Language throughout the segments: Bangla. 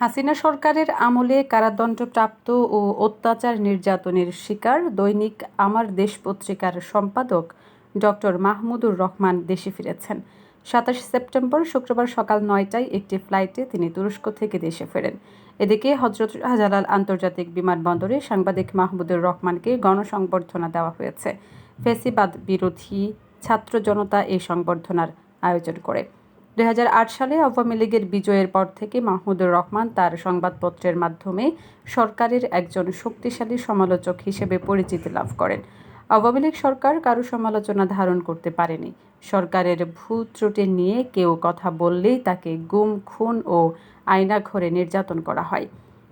হাসিনা সরকারের আমলে কারাদণ্ডপ্রাপ্ত ও অত্যাচার নির্যাতনের শিকার দৈনিক আমার দেশ পত্রিকার সম্পাদক ডক্টর মাহমুদুর রহমান দেশে ফিরেছেন। সাতাশ সেপ্টেম্বর শুক্রবার সকাল নয়টায় একটি ফ্লাইটে তিনি তুরস্ক থেকে দেশে ফেরেন। এদিকে হজরত শাহজালাল আন্তর্জাতিক বিমানবন্দরে সাংবাদিক মাহমুদুর রহমানকে গণসংবর্ধনা দেওয়া হয়েছে। ফেসিবাদ বিরোধী ছাত্র জনতা এই সংবর্ধনার আয়োজন করে। দুই হাজার আট সালে আওয়ামী লীগের বিজয়ের পর থেকে মাহমুদুর রহমান তার সংবাদপত্রের মাধ্যমে সরকারের একজন শক্তিশালী সমালোচক হিসেবে পরিচিতি লাভ করেন। আওয়ামী লীগ সরকার কারও সমালোচনা ধারণ করতে পারেনি। সরকারের ভুল ত্রুটি নিয়ে কেউ কথা বললেই তাকে গুম, খুন ও আয়না আয়নাঘরে নির্যাতন করা হয়।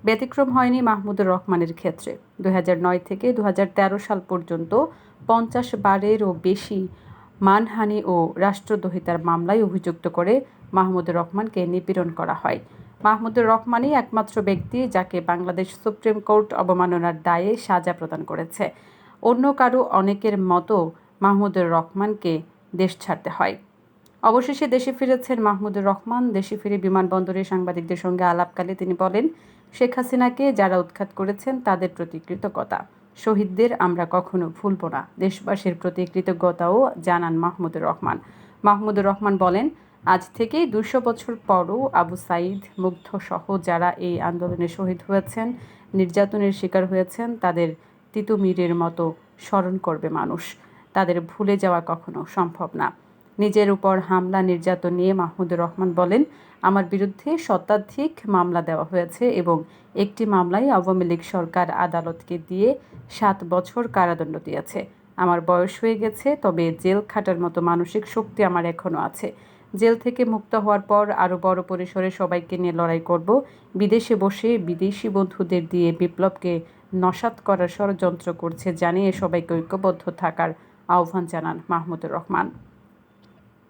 ব্যতিক্রম হয়নি মাহমুদুর রহমানের ক্ষেত্রে। দু হাজার নয় থেকে দু হাজার তেরো সাল পর্যন্ত পঞ্চাশ বারেরও বেশি মানহানি ও রাষ্ট্রদ্রোহিতার মামলায় অভিযুক্ত করে মাহমুদুর রহমানকে নিপীড়ন করা হয়। মাহমুদুর রহমানই একমাত্র ব্যক্তি যাকে বাংলাদেশ সুপ্রিম কোর্ট অবমাননার দায়ে সাজা প্রদান করেছে। অন্য কারও অনেকের মতো মাহমুদুর রহমানকে দেশ ছাড়তে হয়। অবশেষে দেশে ফিরেছেন মাহমুদুর রহমান। দেশে ফিরে বিমানবন্দরে সাংবাদিকদের সঙ্গে আলাপকালে তিনি বলেন, শেখ হাসিনাকে যারা উৎখাত করেছেন তাদের প্রতি কৃতজ্ঞতা। শহীদদের আমরা কখনো ভুলব না। দেশবাসীর প্রতি কৃতজ্ঞতাও জানান মাহমুদুর রহমান। মাহমুদুর রহমান বলেন, আজ থেকে দুশো বছর পরও আবু সাইদ মুগ্ধ সহ যারা এই আন্দোলনে শহীদ হয়েছেন, নির্যাতনের শিকার হয়েছেন, তাদের তিতুমিরের মতো স্মরণ করবে মানুষ। তাদের ভুলে যাওয়া কখনো সম্ভব না। নিজের উপর হামলা, নির্যাতন নিয়ে মাহমুদুর রহমান বলেন, আমার বিরুদ্ধে শতাধিক মামলা দেওয়া হয়েছে এবং একটি মামলায় আওয়ামী লীগ সরকার আদালতকে দিয়ে সাত বছর কারাদণ্ড দিয়েছে। আমার বয়স হয়ে গেছে, তবে জেল খাটার মতো মানসিক শক্তি আমার এখনও আছে। জেল থেকে মুক্ত হওয়ার পর আরও বড় পরিসরে সবাইকে নিয়ে লড়াই করব। বিদেশে বসে বিদেশি বন্ধুদের দিয়ে বিপ্লবকে নসাত করার ষড়যন্ত্র করছে জানিয়ে সবাইকে ঐক্যবদ্ধ থাকার আহ্বান জানান মাহমুদুর রহমান।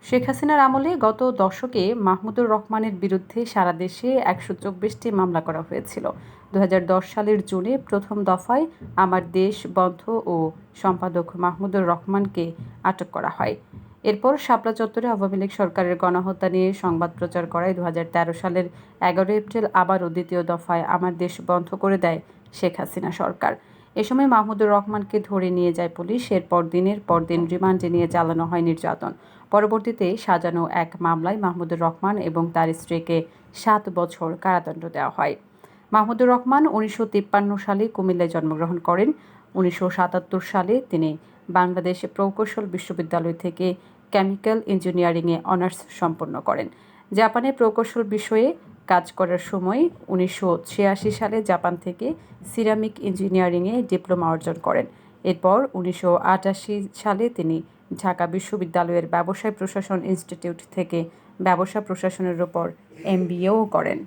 শেখ হাসিনার আমলে গত দশকে মাহমুদুর রহমানের বিরুদ্ধে সারা দেশে একশো চব্বিশটি মামলা করা হয়েছিল। দুহাজার দশ সালের জুনে প্রথম দফায় আমার দেশ বন্ধ ও সম্পাদক মাহমুদুর রহমানকে আটক করা হয়। এরপর শাপলা চত্বরে আওয়ামী লীগ সরকারের গণহত্যা নিয়ে সংবাদ প্রচার করায় দু হাজার তেরো সালের এগারো এপ্রিল আবারও দ্বিতীয় দফায় আমার দেশ বন্ধ করে দেয় শেখ হাসিনা সরকার। এ সময় মাহমুদুর রহমানকে ধরে নিয়ে যায় পুলিশ। এরপর দিনের পর দিন রিমান্ডে নিয়ে চালানো হয় নির্যাতন। পরবর্তীতে সাজানো এক মামলায় মাহমুদুর রহমান এবং তার স্ত্রীকে সাত বছর কারাদণ্ড দেওয়া হয়। মাহমুদুর রহমান উনিশশো তিপ্পান্ন সালে কুমিল্লায় জন্মগ্রহণ করেন। উনিশশো সাতাত্তর সালে তিনি বাংলাদেশ প্রকৌশল বিশ্ববিদ্যালয় থেকে কেমিক্যাল ইঞ্জিনিয়ারিংয়ে অনার্স সম্পন্ন করেন। জাপানে প্রকৌশল বিষয়ে কাজ করার সময় উনিশশো ছিয়াশি সালে জাপান থেকে সিরামিক ইঞ্জিনিয়ারিংয়ে ডিপ্লোমা অর্জন করেন। এরপর উনিশশো আটাশি সালে তিনি ঢাকা বিশ্ববিদ্যালয়ের ব্যবসায় প্রশাসন ইনস্টিটিউট থেকে ব্যবসা প্রশাসনের ওপর এমবিএও করেন।